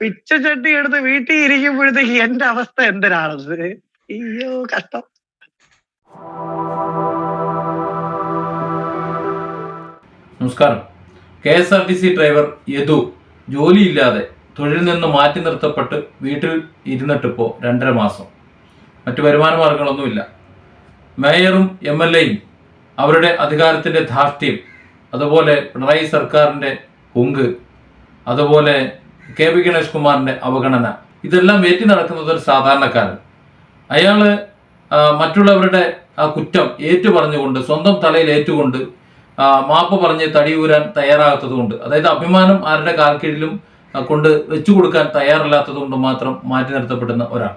പിച്ചച്ചട്ടി എടുത്ത് വീട്ടിൽ ഇരിക്കുമ്പോഴത്തേക്ക് എന്റെ അവസ്ഥ എന്തിനാണത്? അയ്യോ കഷ്ടം. നമസ്കാരം. K S R T C driver Yadu ജോലിയില്ലാതെ തൊഴിൽ നിന്ന് മാറ്റി നിർത്തപ്പെട്ട് വീട്ടിൽ ഇരുന്നിട്ടിപ്പോൾ രണ്ടര മാസം. മറ്റു വരുമാന മാർഗങ്ങളൊന്നുമില്ല. മേയറും എം എൽ എയും അവരുടെ അധികാരത്തിന്റെ ധാർഷ്ട്യം അതുപോലെ പിണറായി സർക്കാരിന്റെ കുങ്ക് അതുപോലെ കെ വി ഗണേഷ് കുമാറിന്റെ അവഗണന. ഇതെല്ലാം ഏറ്റി നടക്കുന്നത് ഒരു സാധാരണക്കാരൻ. അയാൾ മറ്റുള്ളവരുടെ ആ കുറ്റം ഏറ്റു പറഞ്ഞുകൊണ്ട് സ്വന്തം തലയിൽ ഏറ്റുകൊണ്ട് മാപ്പ് പറഞ്ഞ് തടിയൂരാൻ തയ്യാറാകാത്തത് കൊണ്ട് അതായത് അഭിമാനം ആരുടെ കാൽക്കീഴിലും കൊണ്ട് വെച്ചു കൊടുക്കാൻ തയ്യാറല്ലാത്തത് കൊണ്ട് മാത്രം മാറ്റി നിർത്തപ്പെടുന്ന ഒരാൾ.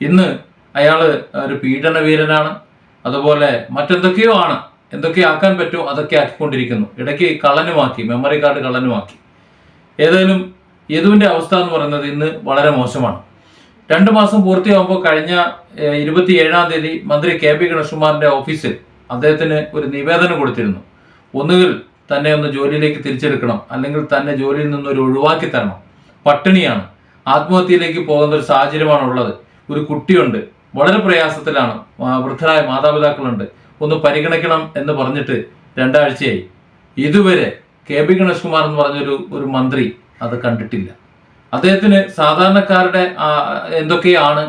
ഇന്ന് അയാൾ ഒരു പീഡനവീരനാണ് അതുപോലെ മറ്റെന്തൊക്കെയോ ആണ്. എന്തൊക്കെ ആക്കാൻ പറ്റുമോ അതൊക്കെ ആക്കിക്കൊണ്ടിരിക്കുന്നു. ഇടയ്ക്ക് കള്ളനുമാക്കി മെമ്മറി കാർഡ് കള്ളനുമാക്കി. ഏതായാലും യദുവിന്റെ അവസ്ഥ എന്ന് പറയുന്നത് ഇന്ന് വളരെ മോശമാണ്. രണ്ട് മാസം പൂർത്തിയാകുമ്പോൾ കഴിഞ്ഞ ഇരുപത്തി ഏഴാം തീയതി മന്ത്രി കെ പി ഗണേഷ്കുമാറിന്റെ ഓഫീസിൽ അദ്ദേഹത്തിന് ഒരു നിവേദനം കൊടുത്തിരുന്നു. ഒന്നുകിൽ തന്നെ ഒന്ന് ജോലിയിലേക്ക് തിരിച്ചെടുക്കണം അല്ലെങ്കിൽ തന്നെ ജോലിയിൽ നിന്ന് ഒരു ഒഴിവാക്കി തരണം. പട്ടിണിയാണ്. ആത്മഹത്യയിലേക്ക് പോകുന്ന ഒരു സാഹചര്യമാണ് ഉള്ളത്. ഒരു കുട്ടിയുണ്ട്. വളരെ പ്രയാസത്തിലാണ്. വൃദ്ധരായ മാതാപിതാക്കളുണ്ട്. ഒന്ന് പരിഗണിക്കണം എന്ന് പറഞ്ഞിട്ട് രണ്ടാഴ്ചയായി. ഇതുവരെ കെ പി ഗണേഷ് കുമാർ എന്ന് പറഞ്ഞൊരു ഒരു മന്ത്രി അത് കണ്ടിട്ടില്ല. അദ്ദേഹത്തിന് സാധാരണക്കാരുടെ എന്തൊക്കെയാണ്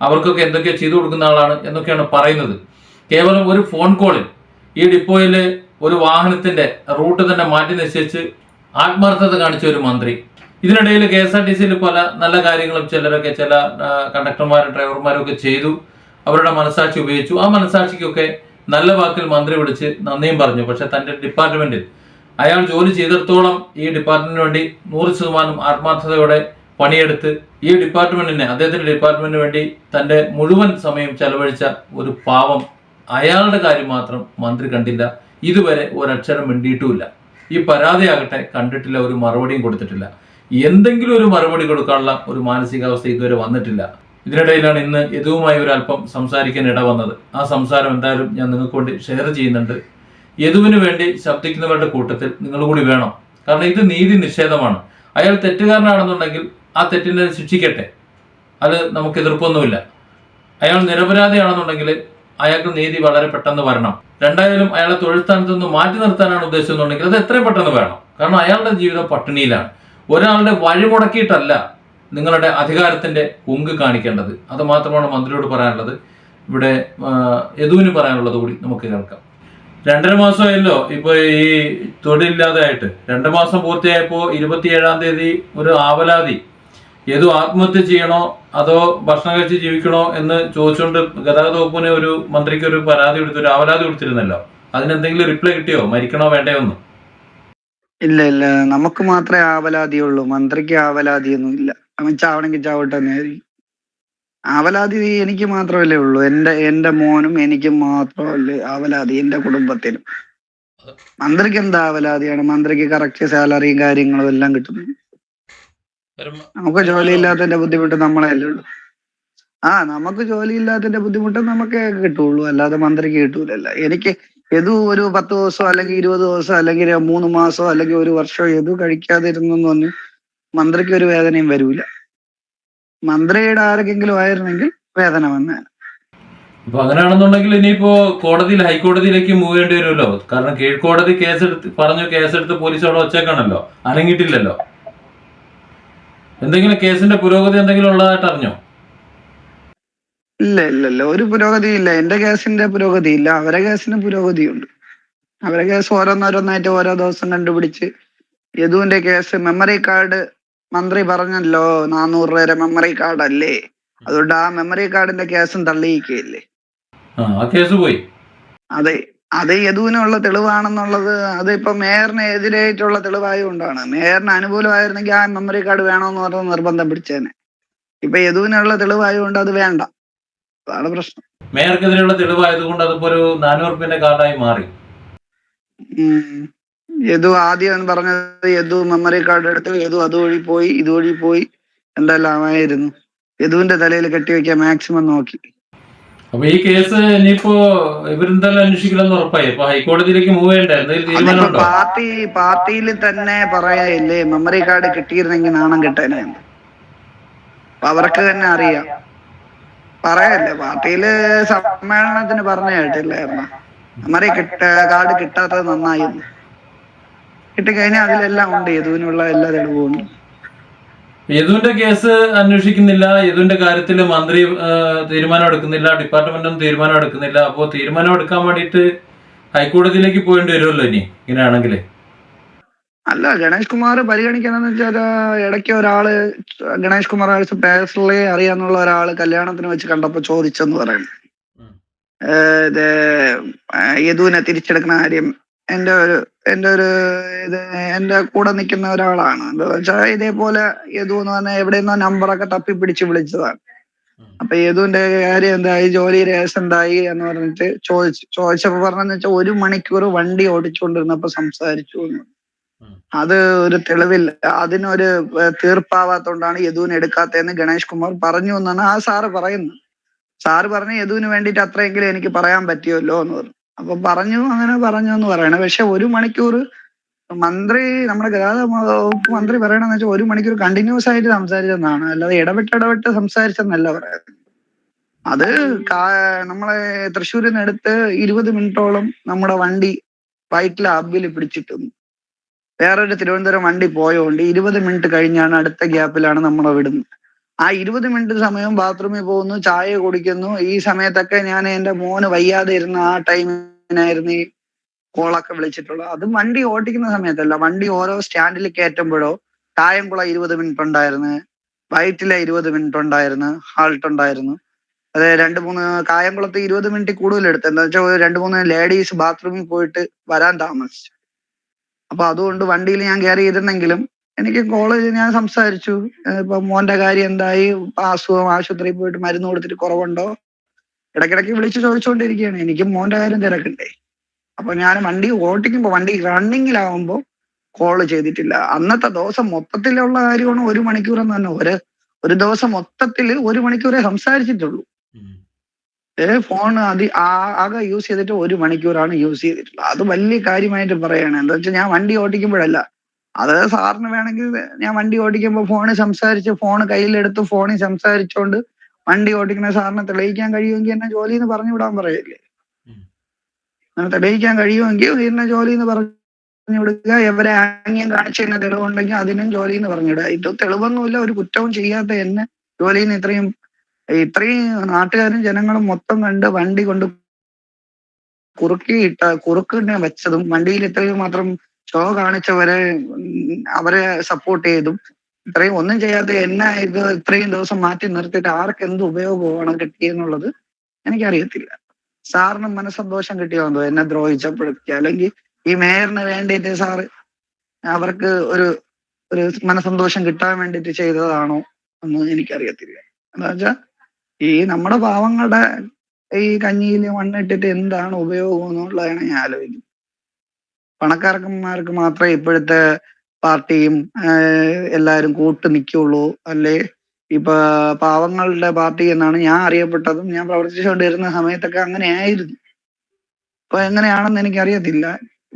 അവർക്കൊക്കെ എന്തൊക്കെ ചെയ്തു കൊടുക്കുന്ന ആളാണ് എന്നൊക്കെയാണ് പറയുന്നത്. കേവലം ഒരു ഫോൺ കോളിൽ ഈ ഡിപ്പോയിൽ ഒരു വാഹനത്തിന്റെ റൂട്ട് തന്നെ മാറ്റി നിശ്ചയിച്ച് ആത്മാർത്ഥത കാണിച്ച ഒരു മന്ത്രി. ഇതിനിടയിൽ കെ എസ് ആർ ടി സിയിൽ പല നല്ല കാര്യങ്ങളും ചിലരൊക്കെ ചില കണ്ടക്ടർമാരും ഡ്രൈവർമാരും ഒക്കെ ചെയ്തു. അവരുടെ മനസാക്ഷി ഉപയോഗിച്ചു. ആ മനസാക്ഷിക്കൊക്കെ നല്ല വാക്കിൽ മന്ത്രി വിളിച്ച് നന്ദിയും പറഞ്ഞു. പക്ഷെ തന്റെ ഡിപ്പാർട്ട്മെന്റിൽ അയാൾ ജോലി ചെയ്തിടത്തോളം ഈ ഡിപ്പാർട്ട്മെന്റിന് വേണ്ടി നൂറ് ശതമാനം ആത്മാർത്ഥതയോടെ പണിയെടുത്ത് ഈ ഡിപ്പാർട്ട്മെന്റിനെ അദ്ദേഹത്തിന്റെ ഡിപ്പാർട്ട്മെന്റിന് വേണ്ടി തന്റെ മുഴുവൻ സമയം ചെലവഴിച്ച ഒരു പാവം അയാളുടെ കാര്യം മാത്രം മന്ത്രി കണ്ടില്ല. ഇതുവരെ ഒരക്ഷരം മിണ്ടിയിട്ടുമില്ല. ഈ പരാതിയാകട്ടെ കണ്ടിട്ടില്ല ഒരു മറുപടിയും കൊടുത്തിട്ടില്ല. എന്തെങ്കിലും ഒരു മറുപടി കൊടുക്കാനുള്ള ഒരു മാനസികാവസ്ഥ ഇതുവരെ വന്നിട്ടില്ല. ഇതിനിടയിലാണ് ഇന്ന് ഒരു അല്പം സംസാരിക്കാൻ ഇട വന്നത് ആ സംസാരം എന്തായാലും ഞാൻ നിങ്ങൾക്ക് വേണ്ടി ഷെയർ ചെയ്യുന്നുണ്ട്. യദുവിന് വേണ്ടി ശബ്ദിക്കുന്നവരുടെ കൂട്ടത്തിൽ നിങ്ങൾ കൂടി വേണം. കാരണം ഇത് നീതി നിഷേധമാണ്. അയാൾ തെറ്റുകാരനാണെന്നുണ്ടെങ്കിൽ ആ തെറ്റിനെ ശിക്ഷിക്കട്ടെ. അത് നമുക്ക് എതിർപ്പൊന്നുമില്ല. അയാൾ നിരപരാധിയാണെന്നുണ്ടെങ്കിൽ അയാൾക്ക് നീതി വളരെ പെട്ടെന്ന് വരണം. രണ്ടായാലും അയാളെ തൊഴിൽ സ്ഥാനത്ത് നിന്ന് മാറ്റി നിർത്താനാണ് ഉദ്ദേശിച്ചെന്നുണ്ടെങ്കിൽ അത് എത്രയും പെട്ടെന്ന് വേണം. കാരണം അയാളുടെ ജീവിതം പട്ടിണിയിലാണ്. ഒരാളുടെ വഴി മുടക്കിയിട്ടല്ല നിങ്ങളുടെ അധികാരത്തിന്റെ ഉങ്ക് കാണിക്കേണ്ടത്. അത് മാത്രമാണ് മന്ത്രിയോട് പറയാനുള്ളത്. ഇവിടെ യദുവിന് പറയാനുള്ളത് കൂടി നമുക്ക് കേൾക്കാം. രണ്ടര മാസമായല്ലോ. ഇപ്പൊ ഈ തൊടില്ലാതായിട്ട് രണ്ട് മാസം പൂർത്തിയായപ്പോ ഇരുപത്തിയേഴാം തീയതി ഒരു ആവലാതി. ഏതു ആത്മഹത്യ ചെയ്യണോ അതോ ഭക്ഷണം കഴിച്ച് ജീവിക്കണോ എന്ന് ചോദിച്ചുകൊണ്ട് ഗതാഗത വകുപ്പിന് ഒരു മന്ത്രിക്ക് ഒരു പരാതി കൊടുത്തു ഒരു ആവലാതി കൊടുത്തിരുന്നല്ലോ. അതിനെന്തെങ്കിലും റിപ്ലൈ കിട്ടിയോ? മരിക്കണോ വേണ്ടയോ ഇല്ല ഇല്ല. നമുക്ക് മാത്രമേ ആവലാതിയുള്ളൂ. മന്ത്രിക്ക് ആവലാതിയൊന്നും ഇല്ല. അവൻ ചാവണമെങ്കിൽ ചാവട്ടെ നേരിക്കും ആവലാതി എനിക്ക് മാത്രമല്ലേ ഉള്ളൂ. എന്റെ എന്റെ മോനും എനിക്കും മാത്രമല്ലേ അവലാതി എന്റെ കുടുംബത്തിനും. മന്ത്രിക്ക് എന്താ അവലാതിയാണ്? മന്ത്രിക്ക് കറക്റ്റ് സാലറിയും കാര്യങ്ങളും എല്ലാം കിട്ടുന്നു. നമുക്ക് ജോലിയില്ലാത്തതിന്റെ ബുദ്ധിമുട്ട് നമ്മളല്ലേ ഉള്ളൂ. ആ നമുക്ക് ജോലിയില്ലാത്തതിന്റെ ബുദ്ധിമുട്ട് നമുക്കേ കിട്ടുള്ളൂ അല്ലാതെ മന്ത്രിക്ക് കിട്ടൂലല്ല. എനിക്ക് ഏതു ഒരു പത്ത് ദിവസം അല്ലെങ്കിൽ ഇരുപത് ദിവസം അല്ലെങ്കിൽ മൂന്ന് മാസം അല്ലെങ്കിൽ ഒരു വർഷം ഏതു കഴിക്കാതിരുന്നൊന്നും മന്ത്രിക്ക് ഒരു വേദനയും വരൂല. മന്ത്രിയുടെ ആരെങ്കിലും ആയിരുന്നെങ്കിൽ വേദന വന്നേനെ അപ്പൊ അങ്ങനെയാണെന്നുണ്ടെങ്കിൽ ഇനിയിപ്പോ കോടതിയിൽ ഹൈക്കോടതിയിലേക്ക് മൂവ് ചെയ്യേണ്ടി വരുമല്ലോ. കാരണം കീഴ്ക്കോടതി കേസെടുത്ത് പറഞ്ഞു കേസെടുത്ത് പോലീസ് അവിടെ വച്ചേക്കാണല്ലോ. അനങ്ങിയിട്ടില്ലല്ലോ എന്തെങ്കിലും കേസിന്റെ പുരോഗതി എന്തെങ്കിലും ഉള്ളതായിട്ട് അറിഞ്ഞോ? ഇല്ല ഇല്ല ഇല്ല. ഒരു പുരോഗതി ഇല്ല. എന്റെ കേസിന്റെ പുരോഗതി ഇല്ല. അവരെ കേസിന് പുരോഗതിയുണ്ട്. അവരെ കേസ് ഓരോന്നോരോന്നായിട്ട് ഓരോ ദിവസം കണ്ടുപിടിച്ച് യദുവിന്റെ കേസ് മെമ്മറി കാർഡ് മന്ത്രി പറഞ്ഞല്ലോ നാനൂറ് വരെ മെമ്മറി കാർഡ് അല്ലേ? അതുകൊണ്ട് ആ മെമ്മറി കാർഡിന്റെ കേസും തള്ളിയിക്കയില്ലേ ആ കേസ് പോയി. അതെ അത് യദുവിനുള്ള തെളിവാണെന്നുള്ളത് അത് ഇപ്പൊ മേയറിന് എതിരായിട്ടുള്ള തെളിവായതുകൊണ്ടാണ്. മേയറിന് അനുകൂലമായിരുന്നെങ്കിൽ ആ മെമ്മറി കാർഡ് വേണമെന്ന് പറഞ്ഞ് നിർബന്ധം പിടിച്ചേനെ. ഇപ്പൊ യദുവിനുള്ള തെളിവായതുകൊണ്ട് അത് വേണ്ട. അതാണ് പ്രശ്നം. മേയർക്കെതിരെയുള്ള തെളിവായതുകൊണ്ട് അതിപ്പോ ഒരു നാനൂറ് കാർഡായി മാറി. യദു ആദ്യം പറഞ്ഞത് യദു മെമ്മറി കാർഡ് എടുത്ത്. യദു അതുവഴി പോയി ഇതുവഴി പോയി. എന്തെല്ലാം ആയിരുന്നു? യദുവിന്റെ തലയിൽ കെട്ടിവെക്കാൻ മാക്സിമം നോക്കി. അപ്പൊ ഈ കേസ് ഇനിയിപ്പോ ഇവരെന്തായാലും അന്വേഷിക്കില്ലെന്ന് ഉറപ്പായി? ഹൈക്കോടതിയിലേക്ക് മൂവ് ചെയ്യണ്ടേ എന്തെങ്കിലും പാർട്ടി പാർട്ടിയിൽ തന്നെ പറയാല്ലേ മെമ്മറി കാർഡ് കിട്ടിയിരുന്നെങ്കിൽ നാണം കിട്ടാനേ. അവർക്ക് തന്നെ അറിയാം. പറയല്ലേ പാർട്ടിയിൽ സമ്മേളനത്തിന് പറഞ്ഞ കേട്ടില്ലായിരുന്ന? മെമ്മറി കിട്ട കാർഡ് കിട്ടാത്തത് നന്നായി എന്ന്. കിട്ടിക്കഴിഞ്ഞാൽ അതിലെല്ലാം ഉണ്ട്. യദുവിനുള്ള എല്ലാ തെളിവും. യദുവിന്റെ കേസ് അന്വേഷിക്കുന്നില്ല. യദുവിന്റെ കാര്യത്തിൽ മന്ത്രി തീരുമാനം എടുക്കുന്നില്ല. ഡിപ്പാർട്ട്മെന്റും തീരുമാനം എടുക്കുന്നില്ല. അപ്പോൾ തീരുമാനം എടുക്കാൻ വേണ്ടിയിട്ട് ഹൈക്കോടതിയിലേക്ക് പോകേണ്ടി വരുമല്ലോ ഇനി? ഇങ്ങനെയാണെങ്കിൽ അല്ല ഗണേഷ് കുമാർ പരിഗണിക്കണമെന്ന് വെച്ചാൽ ഇടയ്ക്ക് ഒരാൾ ഗണേഷ് കുമാർ പേഴ്സണലി അറിയാന്നുള്ള ഒരാൾ കല്യാണത്തിന് വെച്ച് കണ്ടപ്പോ ചോദിച്ചെന്ന് പറയുന്നു. യദുവിനെ തിരിച്ചെടുക്കുന്ന കാര്യം എന്റെ ഒരു എന്റെ ഒരു ഇത് എന്റെ കൂടെ നിൽക്കുന്ന ഒരാളാണ്. എന്താ വെച്ചാൽ ഇതേപോലെ യദു എന്ന് പറഞ്ഞാൽ എവിടെയെന്നോ നമ്പറൊക്കെ തപ്പി പിടിച്ച് വിളിച്ചതാണ്. അപ്പൊ യദുവിന്റെ കാര്യം എന്തായി? ജോലി രേസ് എന്തായി എന്ന് പറഞ്ഞിട്ട് ചോദിച്ചു ചോദിച്ചപ്പോ പറഞ്ഞെന്ന് വെച്ചാൽ ഒരു മണിക്കൂർ വണ്ടി ഓടിച്ചുകൊണ്ടിരുന്നപ്പോ സംസാരിച്ചു എന്ന്. അത് ഒരു തെളിവില്ല. അതിനൊരു തീർപ്പാവാത്തോണ്ടാണ് യദുവിനെ എടുക്കാത്തതെന്ന് ഗണേഷ് കുമാർ പറഞ്ഞു എന്നാണ് ആ സാറ് പറയുന്നത്. സാറ് പറഞ്ഞു യദുവിന് വേണ്ടിയിട്ട് അത്രയെങ്കിലും എനിക്ക് പറയാൻ പറ്റിയല്ലോ എന്ന് പറഞ്ഞു. അപ്പൊ പറഞ്ഞു അങ്ങനെ പറഞ്ഞു എന്ന് പറയണേ. പക്ഷെ ഒരു മണിക്കൂർ മന്ത്രി നമ്മുടെ ഗതാഗത വകുപ്പ് മന്ത്രി പറയണെന്ന് വെച്ചാൽ ഒരു മണിക്കൂർ കണ്ടിന്യൂസ് ആയിട്ട് സംസാരിച്ചെന്നാണ്. അല്ലാതെ ഇടപെട്ട് ഇടപെട്ട് സംസാരിച്ചെന്നല്ല പറയുന്നത്. അത് നമ്മളെ തൃശ്ശൂരിൽ നിന്ന് എടുത്ത് ഇരുപത് മിനിറ്റോളം നമ്മുടെ വണ്ടി വൈറ്റിലെ ഹബ്ബിൽ പിടിച്ചിട്ടും. വേറൊരു തിരുവനന്തപുരം വണ്ടി പോയോണ്ട് ഇരുപത് മിനിറ്റ് കഴിഞ്ഞാണ് അടുത്ത ഗ്യാപ്പിലാണ് നമ്മളെ വിടുന്നത്. ആ ഇരുപത് മിനിറ്റ് സമയം ബാത്റൂമിൽ പോകുന്നു ചായ കുടിക്കുന്നു. ഈ സമയത്തൊക്കെ ഞാൻ എന്റെ മോന് വയ്യാതെ ഇരുന്ന ആ ടൈമിനായിരുന്നു ഈ കോളൊക്കെ വിളിച്ചിട്ടുള്ളത്. അത് വണ്ടി ഓടിക്കുന്ന സമയത്തല്ല വണ്ടി ഓരോ സ്റ്റാൻഡിൽ കയറ്റുമ്പോഴോ കായംകുള ഇരുപത് മിനിറ്റ് ഉണ്ടായിരുന്നു വൈറ്റിലെ ഇരുപത് മിനിറ്റ് ഉണ്ടായിരുന്നു ഹാൾട്ട് ഉണ്ടായിരുന്നു. അതെ രണ്ട് മൂന്ന് കായംകുളത്ത് ഇരുപത് മിനിറ്റ് കൂടുതൽ എടുത്തു. എന്താ വെച്ചാൽ രണ്ട് മൂന്ന് ലേഡീസ് ബാത്റൂമിൽ പോയിട്ട് വരാൻ താമസിച്ചു. അപ്പൊ അതുകൊണ്ട് വണ്ടിയിൽ ഞാൻ കയറി ഇരുന്നെങ്കിലും എനിക്ക് കോളേജ് ഞാൻ സംസാരിച്ചു. ഇപ്പൊ മോന്റെ കാര്യം എന്തായി? അസുഖം ആശുപത്രിയിൽ പോയിട്ട് മരുന്ന് കൊടുത്തിട്ട് കുറവുണ്ടോ? ഇടയ്ക്കിടയ്ക്ക് വിളിച്ച് ചോദിച്ചുകൊണ്ടിരിക്കുകയാണ് എനിക്ക് മോന്റെ കാര്യം തിരക്കണ്ടേ. അപ്പൊ ഞാൻ വണ്ടി ഓട്ടിക്കുമ്പോ വണ്ടി റണ്ണിങ്ങിലാവുമ്പോ കോൾ ചെയ്തിട്ടില്ല. അന്നത്തെ ദിവസം മൊത്തത്തിലുള്ള കാര്യമാണ് ഒരു മണിക്കൂർ എന്ന് തന്നെ. ഒരു ഒരു ദിവസം മൊത്തത്തിൽ ഒരു മണിക്കൂറേ സംസാരിച്ചിട്ടുള്ളൂ. ഏ ഫോൺ അതി ആകെ യൂസ് ചെയ്തിട്ട് ഒരു മണിക്കൂറാണ് യൂസ് ചെയ്തിട്ടുള്ളത്. അത് വലിയ കാര്യമായിട്ട് പറയാണ്. എന്താ വെച്ചാൽ ഞാൻ വണ്ടി ഓടിക്കുമ്പോഴല്ല അത് സാറിന് വേണമെങ്കിൽ ഞാൻ വണ്ടി ഓടിക്കുമ്പോൾ ഫോണിൽ സംസാരിച്ച് ഫോൺ കയ്യിലെടുത്ത് ഫോണിൽ സംസാരിച്ചുകൊണ്ട് വണ്ടി ഓടിക്കുന്ന സാറിന് തെളിയിക്കാൻ കഴിയുമെങ്കിൽ എന്നെ ജോലി എന്ന് പറഞ്ഞു വിടാൻ പറയില്ലേ. അങ്ങനെ തെളിയിക്കാൻ കഴിയുമെങ്കിൽ എന്നെ ജോലി എന്ന് പറഞ്ഞു വിടുക എവരെ ആംഗ്യം കാണിച്ചതിന് തെളിവുണ്ടെങ്കിൽ അതിനും ജോലി എന്ന് പറഞ്ഞിടുക ഇത് തെളിവൊന്നുമില്ല. ഒരു കുറ്റവും ചെയ്യാത്ത എന്നെ ജോലിയിൽ നിന്ന് ഇത്രയും ഇത്രയും നാട്ടുകാരും ജനങ്ങളും മൊത്തം കണ്ട് വണ്ടി കൊണ്ട് കുറുക്കി കുറുക്കിയിട്ട കുറുക്കിനെ വെച്ചതും വണ്ടിയിൽ ഇത്രയും മാത്രം ഷോ കാണിച്ചവരെ അവരെ സപ്പോർട്ട് ചെയ്തും. ഇത്രയും ഒന്നും ചെയ്യാതെ എന്നെ ഇത് ഇത്രയും ദിവസം മാറ്റി നിർത്തിയിട്ട് ആർക്ക് എന്ത് ഉപയോഗമാണ് കിട്ടിയെന്നുള്ളത് എനിക്കറിയത്തില്ല. സാറിന് മനസ്സന്തോഷം കിട്ടിയോ എന്തോ? എന്നെ ദ്രോഹിച്ചപ്പോഴൊക്കെ. അല്ലെങ്കിൽ ഈ മേയറിന് വേണ്ടിയിട്ട് സാറ് അവർക്ക് ഒരു ഒരു മനസ്സന്തോഷം കിട്ടാൻ വേണ്ടിയിട്ട് ചെയ്തതാണോ എന്ന് എനിക്കറിയത്തില്ല. എന്താ വെച്ചാ ഈ നമ്മുടെ പാവങ്ങളുടെ ഈ കഞ്ഞിയിൽ മണ്ണിട്ടിട്ട് എന്താണ് ഉപയോഗം എന്നുള്ളതാണ് ഞാൻ ആലോചിക്കുന്നത്. പണക്കാരന്മാർക്ക് മാത്രമേ ഇപ്പോഴത്തെ പാർട്ടിയും എല്ലാവരും കൂട്ട് നിൽക്കുള്ളൂ അല്ലേ? ഇപ്പൊ പാവങ്ങളുടെ പാർട്ടി എന്നാണ് ഞാൻ അറിയപ്പെട്ടതും ഞാൻ പ്രവർത്തിച്ചുകൊണ്ടിരുന്ന സമയത്തൊക്കെ അങ്ങനെ ആയിരുന്നു ഇപ്പൊ എങ്ങനെയാണെന്ന് എനിക്കറിയത്തില്ല.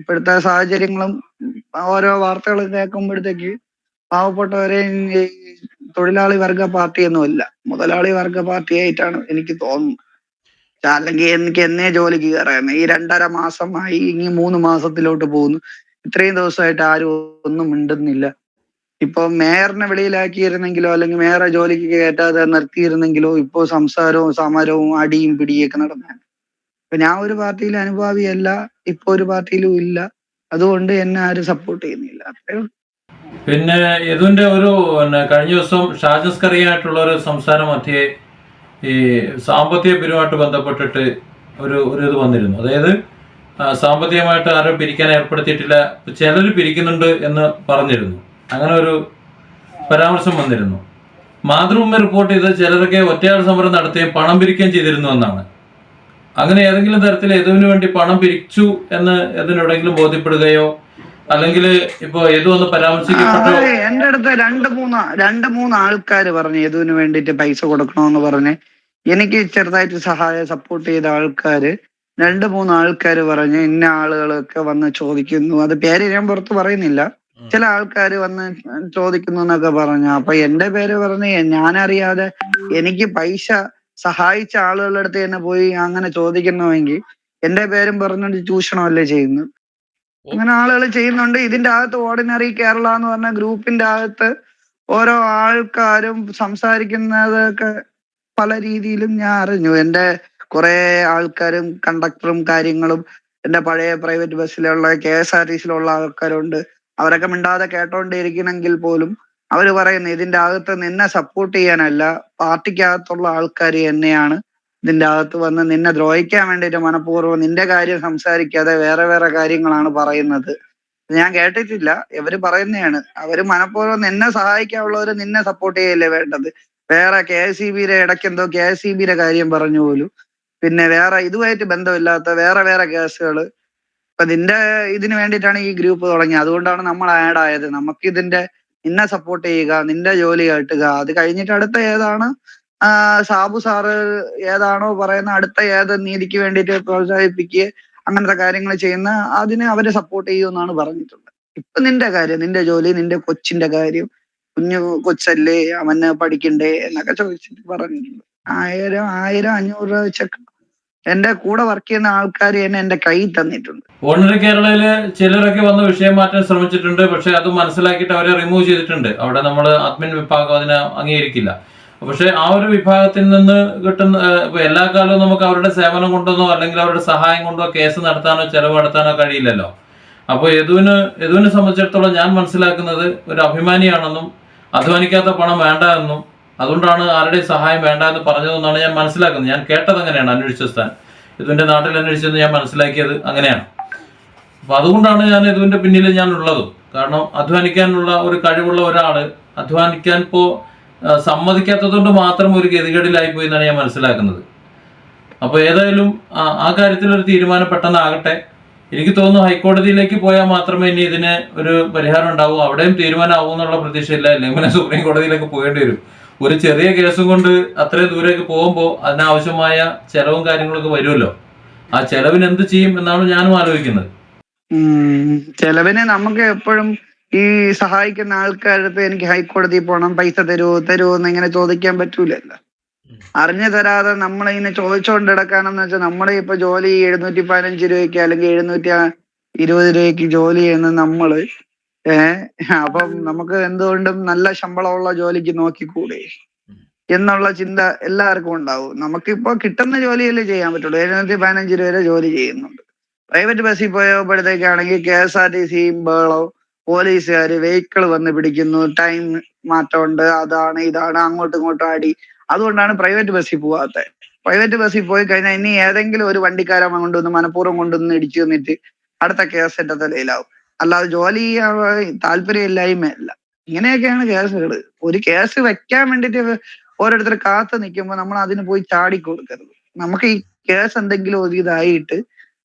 ഇപ്പോഴത്തെ സാഹചര്യങ്ങളും ഓരോ വാർത്തകൾ കേൾക്കുമ്പോഴത്തേക്ക് പാവപ്പെട്ടവരെ തൊഴിലാളി വർഗ പാർട്ടിയൊന്നുമല്ല മുതലാളി വർഗ പാർട്ടിയായിട്ടാണ് എനിക്ക് തോന്നുന്നത്. അല്ലെങ്കിൽ എനിക്ക് എന്നേ ജോലിക്ക് കയറായിരുന്നു ഈ രണ്ടര മാസമായി ഇനി മൂന്ന് മാസത്തിലോട്ട് പോകുന്നു. ഇത്രയും ദിവസമായിട്ട് ആരും ഒന്നും മിണ്ടുന്നില്ല. ഇപ്പൊ മേയറിനെ വെളിയിലാക്കിയിരുന്നെങ്കിലോ അല്ലെങ്കിൽ മേയറെ ജോലിക്ക് കയറ്റാതെ നിർത്തിയിരുന്നെങ്കിലോ ഇപ്പോ സംസാരവും സമരവും അടിയും പിടിയൊക്കെ നടന്നാണ് ഇപ്പൊ ഞാൻ ഒരു പാർട്ടിയിൽ അനുഭാവിയല്ല ഇപ്പൊ ഒരു പാർട്ടിയിലും ഇല്ല. അതുകൊണ്ട് എന്നെ ആരും സപ്പോർട്ട് ചെയ്യുന്നില്ല. പിന്നെ യദുവിന്റെ ഒരു കഴിഞ്ഞ ദിവസം ഷാജസ്കറിയായിട്ടുള്ള ഒരു സംസാര മധ്യേ ഈ സാമ്പത്തിക പിരിവുമായിട്ട് ബന്ധപ്പെട്ടിട്ട് ഒരു ഒരു ഇത് വന്നിരുന്നു. അതായത് സാമ്പത്തികമായിട്ട് ആരും പിരിക്കാൻ ഏർപ്പെടുത്തിയിട്ടില്ല. ചിലർ പിരിക്കുന്നുണ്ട് എന്ന് പറഞ്ഞിരുന്നു. അങ്ങനെ ഒരു പരാമർശം വന്നിരുന്നു. മാതൃഭൂമി റിപ്പോർട്ട് ചെയ്ത് ചിലരൊക്കെ ഒറ്റയാൾ സമരം നടത്തുകയും പണം പിരിക്കുകയും ചെയ്തിരുന്നു എന്നാണ്. അങ്ങനെ ഏതെങ്കിലും തരത്തിൽ യദുവിന് വേണ്ടി പണം പിരിച്ചു എന്ന് എതിനെവിടെങ്കിലും ബോധ്യപ്പെടുകയോ അല്ലെങ്കിൽ ഇപ്പൊ യദു ഒന്ന് പരാമർശിക്കപ്പെട്ടോ? എന്റെ അടുത്ത് രണ്ട് മൂന്ന് രണ്ട് മൂന്ന് ആൾക്കാർ പറഞ്ഞു യദുവിന് വേണ്ടിട്ട് പൈസ കൊടുക്കണമെന്ന് പറഞ്ഞ്. എനിക്ക് ചെറുതായിട്ട് സഹായ സപ്പോർട്ട് ചെയ്ത ആൾക്കാര് രണ്ട് മൂന്ന് ആൾക്കാർ പറഞ്ഞ് ഇന്ന ആളുകളൊക്കെ വന്ന് ചോദിക്കുന്നു. അത് പേര് ഞാൻ പുറത്ത് പറയുന്നില്ല. ചില ആൾക്കാർ വന്ന് ചോദിക്കുന്നു എന്നൊക്കെ പറഞ്ഞു. അപ്പൊ എന്റെ പേര് പറഞ്ഞ് ഞാനറിയാതെ എനിക്ക് പൈസ സഹായിച്ച ആളുകളുടെ അടുത്ത് തന്നെ പോയി അങ്ങനെ ചോദിക്കണമെങ്കിൽ എന്റെ പേരും പറഞ്ഞുകൊണ്ട് ചൂഷണമല്ലേ ചെയ്യുന്നു? അങ്ങനെ ആളുകൾ ചെയ്യുന്നുണ്ട്. ഇതിന്റെ അകത്ത് ഓർഡിനറി കേരള എന്ന് പറഞ്ഞ ഗ്രൂപ്പിന്റെ അകത്ത് ഓരോ ആൾക്കാരും സംസാരിക്കുന്നതൊക്കെ പല രീതിയിലും ഞാൻ അറിഞ്ഞു. എന്റെ കുറെ ആൾക്കാരും കണ്ടക്ടറും കാര്യങ്ങളും എന്റെ പഴയ പ്രൈവറ്റ് ബസ്സിലുള്ള കെ എസ് ആർ ടി സിയിലുള്ള ആൾക്കാരുണ്ട്. അവരൊക്കെ മിണ്ടാതെ കേട്ടോണ്ടിരിക്കണമെങ്കിൽ പോലും അവർ പറയുന്നത് ഇതിന്റെ അകത്ത് നിന്നെ സപ്പോർട്ട് ചെയ്യാനല്ല പാർട്ടിക്കകത്തുള്ള ആൾക്കാർ തന്നെയാണ് ഇതിന്റെ അകത്ത് വന്ന് നിന്നെ ദ്രോഹിക്കാൻ വേണ്ടിയിട്ട് മനഃപൂർവം നിന്റെ കാര്യം സംസാരിക്കാതെ വേറെ വേറെ കാര്യങ്ങളാണ് പറയുന്നത്. ഞാൻ കേട്ടിട്ടില്ല. ഇവർ പറയുന്നതാണ് അവർ മനഃപൂർവം നിന്നെ സഹായിക്കാനുള്ളവര് നിന്നെ സപ്പോർട്ട് ചെയ്യല്ലേ വേണ്ടത്? വേറെ കെ എസ് ഇ ബിയുടെ ഇടയ്ക്ക് എന്തോ കെ എസ് ഇ ബിയുടെ കാര്യം പറഞ്ഞു പോലും. പിന്നെ വേറെ ഇതുമായിട്ട് ബന്ധമില്ലാത്ത വേറെ വേറെ കേസുകൾ ഇപ്പൊ നിന്റെ ഇതിന് വേണ്ടിയിട്ടാണ് ഈ ഗ്രൂപ്പ് തുടങ്ങിയത്. അതുകൊണ്ടാണ് നമ്മൾ ആഡ് ആയത്. നമുക്ക് ഇതിന്റെ നിന്നെ സപ്പോർട്ട് ചെയ്യുക നിന്റെ ജോലി കേട്ടുക. അത് കഴിഞ്ഞിട്ട് അടുത്ത ഏതാണ്? സാബു സാറ് ഏതാണോ പറയുന്ന അടുത്ത ഏത് നീതിക്ക് വേണ്ടിയിട്ട് പ്രോത്സാഹിപ്പിക്കുക അങ്ങനത്തെ കാര്യങ്ങൾ ചെയ്യുന്ന അതിന് അവരെ സപ്പോർട്ട് ചെയ്യുമെന്നാണ് പറഞ്ഞിട്ടുള്ളത്. ഇപ്പൊ നിന്റെ കാര്യം നിന്റെ ജോലി നിന്റെ കൊച്ചിന്റെ കാര്യം കുഞ്ഞു കൊച്ചല്ലേ അവന് പഠിക്കണ്ടേ എന്നൊക്കെ ചോദിച്ചിട്ട് പറഞ്ഞിട്ടുണ്ട്. ആയിരം ആയിരം അഞ്ഞൂറ് രൂപ വെച്ചൊക്കെ എന്റെ കൂടെ വർക്ക് ചെയ്യുന്ന ആൾക്കാർ തന്നെ എന്റെ കയ്യിൽ തന്നിട്ടുണ്ട്. ഓണറി കേരളയിൽ ചിലരൊക്കെ വന്ന് വിഷയം മാറ്റാൻ ശ്രമിച്ചിട്ടുണ്ട് പക്ഷെ അത് മനസ്സിലാക്കിയിട്ട് അവരെ റിമൂവ് ചെയ്തിട്ടുണ്ട്. അവിടെ നമ്മൾ അഡ്മിൻ വിഭാഗം അതിനെ അംഗീകരിക്കില്ല. പക്ഷെ ആ ഒരു വിഭാഗത്തിൽ നിന്ന് കിട്ടുന്ന എല്ലാ കാലവും നമുക്ക് അവരുടെ സേവനം കൊണ്ടൊന്നോ അല്ലെങ്കിൽ അവരുടെ സഹായം കൊണ്ടോ കേസ് നടത്താനോ ചെലവ് നടത്താനോ കഴിയില്ലല്ലോ. അപ്പോൾ യദുവിന് യദുവിനെ സംബന്ധിച്ചിടത്തോളം ഞാൻ മനസ്സിലാക്കുന്നത് ഒരു അഭിമാനിയാണെന്നും അധ്വാനിക്കാത്ത പണം വേണ്ട എന്നും അതുകൊണ്ടാണ് ആരുടെയും സഹായം വേണ്ട എന്ന് പറഞ്ഞതെന്നാണ് ഞാൻ മനസ്സിലാക്കുന്നത്. ഞാൻ കേട്ടത് അങ്ങനെയാണ് അന്വേഷിച്ച സ്ഥാൻ ഇതുവിന്റെ നാട്ടിൽ അന്വേഷിച്ചെന്ന് ഞാൻ മനസ്സിലാക്കിയത് അങ്ങനെയാണ്. അപ്പൊ അതുകൊണ്ടാണ് ഞാൻ ഇതുവിന്റെ പിന്നിൽ ഞാൻ ഉള്ളതും കാരണം അധ്വാനിക്കാനുള്ള ഒരു കഴിവുള്ള ഒരാൾ അധ്വാനിക്കാൻ ഇപ്പോ സമ്മതിക്കാത്തതുകൊണ്ട് സമ്മതിക്കാത്തത് മാത്രം ഒരു ഗതികേടിലായി പോയി എന്നാണ് ഞാൻ മനസ്സിലാക്കുന്നത്. അപ്പോൾ ഏതായാലും ആ കാര്യത്തിൽ ഒരു തീരുമാനം പെട്ടെന്നാകട്ടെ. എനിക്ക് തോന്നുന്നു ഹൈക്കോടതിയിലേക്ക് പോയാൽ മാത്രമേ ഇനി ഇതിന് ഒരു പരിഹാരം ഉണ്ടാവൂ. അവിടെയും തീരുമാനമാവും എന്നുള്ള പ്രതീക്ഷയില്ല. അല്ലെങ്കിൽ പിന്നെ സുപ്രീം കോടതിയിലേക്ക് പോകേണ്ടി വരും. ഒരു ചെറിയ കേസും കൊണ്ട് അത്രയും ദൂരേക്ക് പോകുമ്പോൾ അതിനാവശ്യമായ ചെലവും കാര്യങ്ങളൊക്കെ വരുമല്ലോ. ആ ചെലവിന് എന്ത് ചെയ്യും എന്നാണ് ഞാനും ആലോചിക്കുന്നത്. ചെലവിന് നമുക്ക് എപ്പോഴും ഈ സഹായിക്കുന്ന ആൾക്കാരുടെ എനിക്ക് ഹൈക്കോടതിയിൽ പോകണം പൈസ തരുമോ തരുമോ എന്ന് ഇങ്ങനെ ചോദിക്കാൻ പറ്റൂലല്ലോ. അറിഞ്ഞു തരാതെ നമ്മളിങ്ങനെ ചോദിച്ചോണ്ട് എടുക്കാനെന്ന് വെച്ചാൽ നമ്മുടെ ഇപ്പൊ ജോലി എഴുന്നൂറ്റി പതിനഞ്ച് രൂപയ്ക്ക് അല്ലെങ്കിൽ എഴുന്നൂറ്റി ഇരുപത് രൂപയ്ക്ക് ജോലി ചെയ്യുന്ന നമ്മൾ ഏഹ് അപ്പം നമുക്ക് എന്തുകൊണ്ടും നല്ല ശമ്പളമുള്ള ജോലിക്ക് നോക്കിക്കൂടെ? എന്നുള്ള ചിന്ത എല്ലാവർക്കും ഉണ്ടാവും. നമുക്കിപ്പോ കിട്ടുന്ന ജോലിയല്ലേ ചെയ്യാൻ പറ്റുള്ളൂ. എഴുന്നൂറ്റി പതിനഞ്ച് രൂപ വരെ ജോലി ചെയ്യുന്നുണ്ട്. പ്രൈവറ്റ് ബസ്സിൽ പോയപ്പോഴത്തേക്കാണെങ്കിൽ കെ എസ് ആർ ടി സിയും ബേളോ പോലീസുകാർ വെഹിക്കിൾ വന്ന് പിടിക്കുന്നു. ടൈം മാറ്റമുണ്ട്. അതാണ് ഇതാണ്. അങ്ങോട്ടും ഇങ്ങോട്ടും അടി. അതുകൊണ്ടാണ് പ്രൈവറ്റ് ബസ്സിൽ പോവാത്തത് പ്രൈവറ്റ് ബസ്സിൽ പോയി കഴിഞ്ഞാൽ ഇനി ഏതെങ്കിലും ഒരു വണ്ടിക്കാരൻ കൊണ്ടുവന്ന് മനഃപൂർവം കൊണ്ടുവന്ന് ഇടിച്ചു വന്നിട്ട് അടുത്ത കേസ് എന്റെ തലയിലാവും. അല്ലാതെ ജോലി ചെയ്യാൻ താല്പര്യമില്ലായ്മയല്ല ഇങ്ങനെയൊക്കെയാണ് കേസുകൾ ഒരു കേസ് വെക്കാൻ വേണ്ടിട്ട് ഓരോരുത്തർ കാത്ത് നിൽക്കുമ്പോൾ നമ്മൾ അതിന് പോയി ചാടി കൊടുക്കരുത്. നമുക്ക് ഈ കേസ് എന്തെങ്കിലും ഒരു ഇതായിട്ട്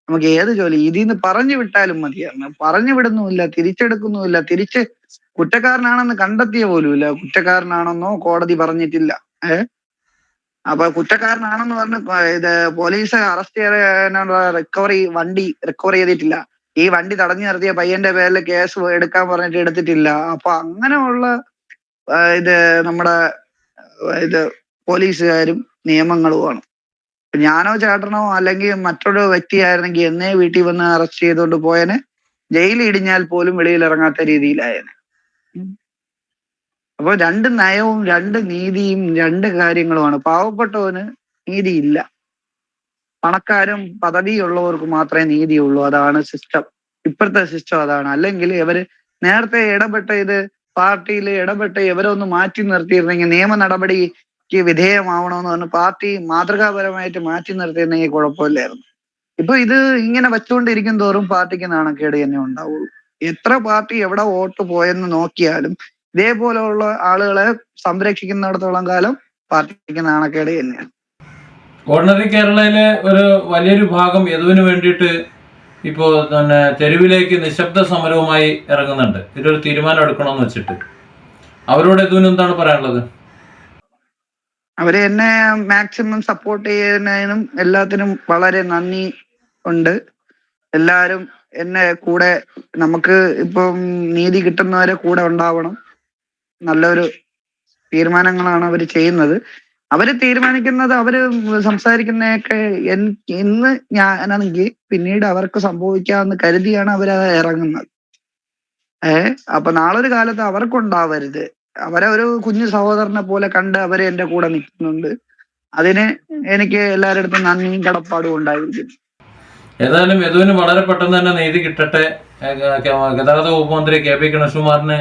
നമുക്ക് ഏത് ജോലി ഇതിൽ നിന്ന് പറഞ്ഞു വിട്ടാലും മതിയാണ് പറഞ്ഞു വിടുന്നുമില്ല തിരിച്ചെടുക്കുന്നുമില്ല. തിരിച്ച് കുറ്റക്കാരനാണെന്ന് കണ്ടെത്തിയ പോലുമില്ല. കുറ്റക്കാരനാണെന്നോ കോടതി പറഞ്ഞിട്ടില്ല. അപ്പൊ കുറ്റക്കാരനാണെന്ന് പറഞ്ഞ് ഇത് പോലീസ് അറസ്റ്റ് ചെയ്യാനുള്ള റിക്കവറി വണ്ടി റിക്കവർ ചെയ്തിട്ടില്ല. ഈ വണ്ടി തടഞ്ഞു നിർത്തിയ പയ്യന്റെ പേരിൽ കേസ് എടുക്കാൻ പറഞ്ഞിട്ട് എടുത്തിട്ടില്ല. അപ്പൊ അങ്ങനെയുള്ള ഇത് നമ്മുടെ ഇത് പോലീസുകാരും നിയമങ്ങളുമാണ് ഞാനോ ചേട്ടനോ അല്ലെങ്കിൽ മറ്റൊരു വ്യക്തിയായിരുന്നെങ്കിൽ എന്നേ വീട്ടിൽ വന്ന് അറസ്റ്റ് ചെയ്തുകൊണ്ട് പോയനെ. ജയിലിൽ ഇടിഞ്ഞാൽ പോലും വെളിയിൽ ഇറങ്ങാത്ത രീതിയിലായനെ. ഉം. അപ്പൊ രണ്ട് നയവും രണ്ട് നീതിയും രണ്ട് കാര്യങ്ങളുമാണ്. പാവപ്പെട്ടവന് നീതിയില്ല. പണക്കാരും പദവിയുള്ളവർക്ക് മാത്രമേ നീതിയുള്ളൂ. അതാണ് സിസ്റ്റം. ഇപ്പോഴത്തെ സിസ്റ്റം അതാണ്. അല്ലെങ്കിൽ ഇവർ നേരത്തെ ഇടപെട്ട ഇത് പാർട്ടിയിൽ ഇടപെട്ട് ഇവരൊന്ന് മാറ്റി നിർത്തിയിരുന്നെങ്കിൽ നിയമ നടപടിക്ക് വിധേയമാവണമെന്ന് പറഞ്ഞ് പാർട്ടി മാതൃകാപരമായിട്ട് മാറ്റി നിർത്തിയിരുന്നെങ്കിൽ കുഴപ്പമില്ലായിരുന്നു. ഇപ്പൊ ഇത് ഇങ്ങനെ വെച്ചുകൊണ്ടിരിക്കും തോറും പാർട്ടിക്ക് നാണക്കേട് തന്നെ ഉണ്ടാവുള്ളൂ. എത്ര പാർട്ടി എവിടെ വോട്ട് പോയെന്ന് നോക്കിയാലും ഇതേപോലെയുള്ള ആളുകളെ സംരക്ഷിക്കുന്നിടത്തോളം കാലം പാർട്ടിക്ക് നാണക്കേട് തന്നെയാണ്. ഓർഡിനറി കേരളയിലെ ഒരു വലിയൊരു ഭാഗം യദുവിന് വേണ്ടിയിട്ട് ഇപ്പോ പിന്നെ തെരുവിലേക്ക് നിശബ്ദ സമരവുമായി ഇറങ്ങുന്നുണ്ട്. ഇതൊരു തീരുമാനം എടുക്കണമെന്ന് വെച്ചിട്ട്. അവരോട് യദുവിന് എന്താണ് പറയാനുള്ളത്? അവർ എന്നെ മാക്സിമം സപ്പോർട്ട് ചെയ്യുന്നതിനും എല്ലാത്തിനും വളരെ നന്ദി ഉണ്ട്. എല്ലാരും എന്നെ കൂടെ നമുക്ക് ഇപ്പം നീതി കിട്ടുന്നവരെ കൂടെ ഉണ്ടാവണം. നല്ലൊരു തീരുമാനങ്ങളാണ് അവർ ചെയ്യുന്നത്. അവർ തീരുമാനിക്കുന്നത് അവർ സംസാരിക്കുന്നതൊക്കെ ഇന്ന് ഞാനാണെങ്കിൽ പിന്നീട് അവർക്ക് സംഭവിക്കാമെന്ന് കരുതിയാണ് അവർ ഇറങ്ങുന്നത്. ഏ അപ്പൊ നാളൊരു കാലത്ത് അവർക്കുണ്ടാവരുത്. അവരെ ഒരു കുഞ്ഞു സഹോദരനെ പോലെ കണ്ട് അവർ എന്റെ കൂടെ നിൽക്കുന്നുണ്ട്. അതിന് എനിക്ക് എല്ലാവരുടെ അടുത്തും നന്ദിയും കടപ്പാടും ഉണ്ടായിരിക്കും ഏതായാലും യദുവിന് വളരെ പെട്ടെന്ന് തന്നെ നീതി കിട്ടട്ടെ. ഗതാഗത വകുപ്പ് മന്ത്രി കെ പി ഗണേഷ്കുമാറിന്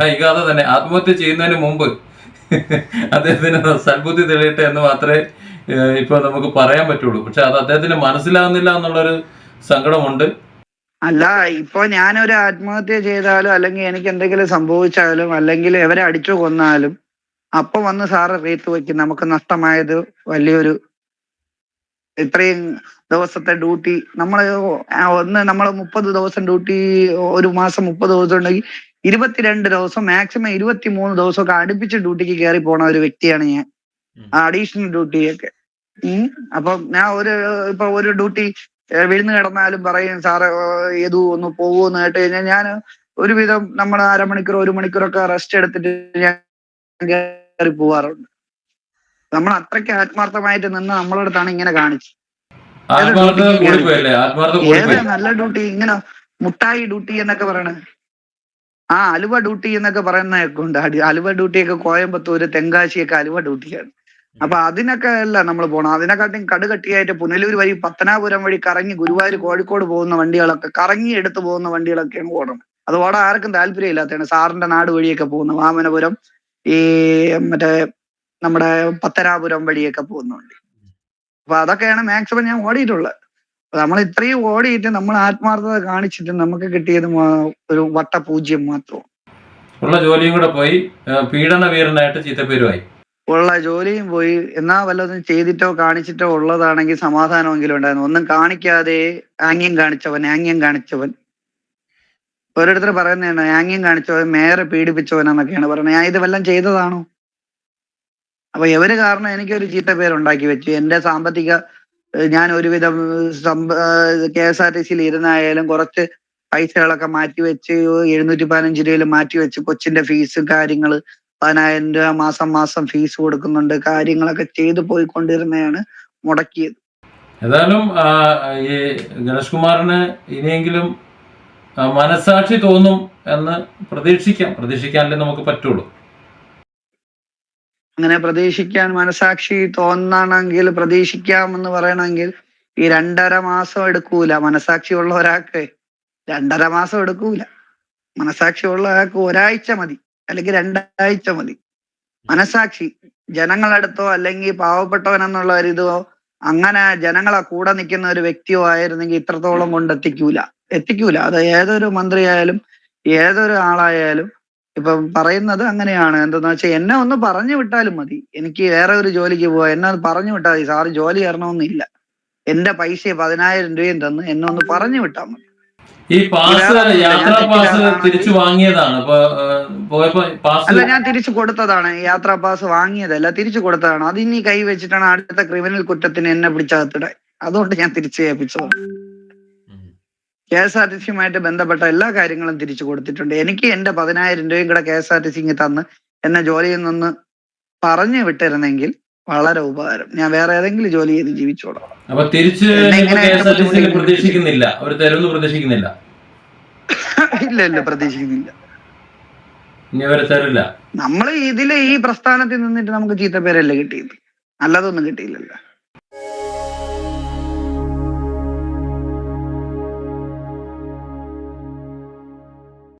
വൈകാതെ തന്നെ ആത്മഹത്യ ചെയ്യുന്നതിന് മുമ്പ് അദ്ദേഹത്തിന് സൽബുദ്ധി തെളിയട്ടെ എന്ന് മാത്രമേ ഇപ്പൊ നമുക്ക് പറയാൻ പറ്റുള്ളൂ. പക്ഷെ അത് അദ്ദേഹത്തിന് മനസ്സിലാകുന്നില്ല എന്നുള്ളൊരു സങ്കടമുണ്ട്. അല്ല ഇപ്പൊ ഞാനൊരു ആത്മഹത്യ ചെയ്താലും അല്ലെങ്കിൽ എനിക്ക് എന്തെങ്കിലും സംഭവിച്ചാലും അല്ലെങ്കിൽ എവരെ അടിച്ചു കൊന്നാലും അപ്പൊ വന്ന് സാറ് റീത്ത് വെക്കും. നമുക്ക് നഷ്ടമായത് വലിയൊരു ഇത്രയും ദിവസത്തെ ഡ്യൂട്ടി. നമ്മൾ ഒന്ന് നമ്മൾ മുപ്പത് ദിവസം ഡ്യൂട്ടി ഒരു മാസം മുപ്പത് ദിവസം ഉണ്ടെങ്കിൽ ഇരുപത്തിരണ്ട് ദിവസം മാക്സിമം ഇരുപത്തി മൂന്ന് ദിവസമൊക്കെ അടുപ്പിച്ച് ഡ്യൂട്ടിക്ക് കയറി പോണ ഒരു വ്യക്തിയാണ് ഞാൻ. ആ അഡീഷണൽ ഡ്യൂട്ടിയൊക്കെ അപ്പൊ ഞാൻ ഒരു ഇപ്പൊ ഒരു ഡ്യൂട്ടി വിഴുന്ന് കിടന്നാലും പറയും സാറ് ഏതു ഒന്ന് പോകുമെന്ന് കേട്ട് കഴിഞ്ഞാൽ ഞാൻ ഒരുവിധം നമ്മൾ അരമണിക്കൂർ ഒരു മണിക്കൂറൊക്കെ റെസ്റ്റ് എടുത്തിട്ട് ഞാൻ കയറി പോവാറുണ്ട്. നമ്മൾ അത്രയ്ക്ക് ആത്മാർത്ഥമായിട്ട് നിന്ന് നമ്മളെ അടുത്താണ് ഇങ്ങനെ കാണിച്ചത്. നല്ല ഡ്യൂട്ടി? ഇങ്ങനെ മുട്ടായി ഡ്യൂട്ടി എന്നൊക്കെ പറയണ. ആ അലുവ ഡ്യൂട്ടി എന്നൊക്കെ പറയുന്നതൊക്കെ ഉണ്ട്. അടി- അലുവ ഡ്യൂട്ടിയൊക്കെ കോയമ്പത്തൂര് തെങ്കാശിയൊക്കെ അലുവ ഡ്യൂട്ടിയാണ്. അപ്പൊ അതിനൊക്കെ അല്ല നമ്മൾ പോകണം അതിനെക്കാട്ടും കടുകട്ടിയായിട്ട് പുനലൂർ വഴി പത്തനാപുരം വഴി കറങ്ങി ഗുരുവായൂർ കോഴിക്കോട് പോകുന്ന വണ്ടികളൊക്കെ കറങ്ങി എടുത്തു പോകുന്ന വണ്ടികളൊക്കെയാണ് ഓടണം. അത് ഓടാൻ ആർക്കും താല്പര്യം ഇല്ലാത്തതാണ്. സാറിന്റെ നാട് വഴിയൊക്കെ പോകുന്ന വാമനപുരം ഈ മറ്റേ നമ്മുടെ പത്തനാപുരം വഴിയൊക്കെ പോകുന്ന വണ്ടി. അപ്പൊ അതൊക്കെയാണ് മാക്സിമം ഞാൻ ഓടിയിട്ടുള്ളത്. നമ്മൾ ഇത്രയും ഓടിയിട്ട് നമ്മൾ ആത്മാർത്ഥത കാണിച്ചിട്ട് നമുക്ക് കിട്ടിയത് ഒരു ഒരു വട്ടപൂജ്യം മാത്രം. ഉള്ള ജോലിയും കൂടെ പോയി പീഡന വീരനായിട്ട് ചീത്തപ്പേരുമായി. ഉള്ള ജോലിയും പോയി എന്നാ വല്ലതും ചെയ്തിട്ടോ കാണിച്ചിട്ടോ ഉള്ളതാണെങ്കിൽ സമാധാനമെങ്കിലും ഉണ്ടായിരുന്നു. ഒന്നും കാണിക്കാതെ ആംഗ്യം കാണിച്ചവൻ ആംഗ്യം കാണിച്ചവൻ. ഓരോരുത്തർ പറയുന്നതാണ് ആംഗ്യം കാണിച്ചവൻ മേയറെ പീഡിപ്പിച്ചവനെന്നൊക്കെയാണ് പറയുന്നത്. ഞാൻ ഇത് വല്ലതും ചെയ്തതാണോ? അപ്പൊ ഇവർ കാരണം എനിക്കൊരു ചീത്ത പേരുണ്ടാക്കി വെച്ചു? എന്റെ സാമ്പത്തിക ഞാൻ ഒരുവിധം കെ എസ് ആർ ടി സിയിൽ ഇരുന്നായാലും കുറച്ച് പൈസകളൊക്കെ മാറ്റി വെച്ച് എഴുന്നൂറ്റി പതിനഞ്ച് രൂപയിൽ മാറ്റി വെച്ച് കൊച്ചിന്റെ ഫീസ് കാര്യങ്ങൾ പതിനായിരം രൂപ മാസം മാസം ഫീസ് കൊടുക്കുന്നുണ്ട്. കാര്യങ്ങളൊക്കെ ചെയ്തു പോയിക്കൊണ്ടിരുന്നതാണ് മുടക്കിയത്. ഏതായാലും ഈ ഗണേഷ് കുമാറിന് ഇനിയെങ്കിലും മനസാക്ഷി തോന്നും എന്ന് പ്രതീക്ഷിക്കാം. പ്രതീക്ഷിക്കാനല്ലേ നമുക്ക് പറ്റുള്ളൂ. അങ്ങനെ പ്രതീക്ഷിക്കാൻ മനസാക്ഷി തോന്നണമെങ്കിൽ പ്രതീക്ഷിക്കാമെന്ന് പറയണമെങ്കിൽ ഈ രണ്ടര മാസം എടുക്കൂല. മനസാക്ഷി ഉള്ള ഒരാൾക്ക് രണ്ടര മാസം എടുക്കൂല. മനസാക്ഷി ഉള്ള ഒരാൾക്ക് ഒരാഴ്ച മതി. അല്ലെങ്കിൽ രണ്ടാഴ്ച മതി. മനസാക്ഷി ജനങ്ങളടുത്തോ അല്ലെങ്കിൽ പാവപ്പെട്ടവൻ എന്നുള്ള ഒരു ഇതോ അങ്ങനെ ജനങ്ങളെ കൂടെ നിൽക്കുന്ന ഒരു വ്യക്തിയോ ആയിരുന്നെങ്കിൽ ഇത്രത്തോളം കൊണ്ട് എത്തിക്കൂല. എത്തിക്കൂല. അത് ഏതൊരു മന്ത്രിയായാലും ഏതൊരു ആളായാലും ഇപ്പം പറയുന്നത് അങ്ങനെയാണ്. എന്തെന്ന് വെച്ചാൽ എന്നെ ഒന്ന് പറഞ്ഞു വിട്ടാലും മതി. എനിക്ക് വേറെ ഒരു ജോലിക്ക് പോവാ. എന്നെ ഒന്ന് പറഞ്ഞു വിട്ടാൽ മതി. സാറ് ജോലി കയറണമെന്നില്ല എന്റെ പൈസ പതിനായിരം രൂപയും തന്ന് എന്നെ ഒന്ന് പറഞ്ഞു വിട്ടാൽ മതി. ഈ പാസ് യാത്രാ പാസ് തിരിച്ചു വാങ്ങിയതാണ്. അല്ല ഞാൻ തിരിച്ചു കൊടുത്തതാണ്. യാത്രാ പാസ് വാങ്ങിയതല്ല തിരിച്ചു കൊടുത്തതാണ്. അത് ഇനി കൈ വെച്ചിട്ടാണ് അടുത്ത ക്രിമിനൽ കുറ്റത്തിന് എന്നെ പിടിച്ചകത്തിടാൻ. അതുകൊണ്ട് ഞാൻ തിരിച്ചു ഏൽപ്പിച്ചതാണ്. കെ എസ് ആർ ടി സിയുമായിട്ട് ബന്ധപ്പെട്ട എല്ലാ കാര്യങ്ങളും തിരിച്ചു കൊടുത്തിട്ടുണ്ട്. എനിക്ക് എന്റെ പതിനായിരം രൂപയും കൂടെ കെ എസ് ആർ ടി സിക്ക് തന്ന് എന്നെ ജോലിയിൽ നിന്ന് പറഞ്ഞു വിട്ടിരുന്നെങ്കിൽ വളരെ ഉപകാരം. ഞാൻ വേറെ ഏതെങ്കിലും ജോലി ചെയ്ത് ജീവിച്ചോളാം. അപ്പൊ തിരിച്ച് പ്രതീക്ഷിക്കുന്നില്ല? പ്രതീക്ഷിക്കുന്നില്ല? ഇല്ല ഇല്ല പ്രതീക്ഷിക്കുന്നില്ല. നമ്മൾ ഇതിൽ ഈ പ്രസ്ഥാനത്തിൽ നിന്നിട്ട് നമുക്ക് ചീത്തപ്പേരല്ലേ കിട്ടിയത്? നല്ലതൊന്നും കിട്ടിയില്ലല്ലോ.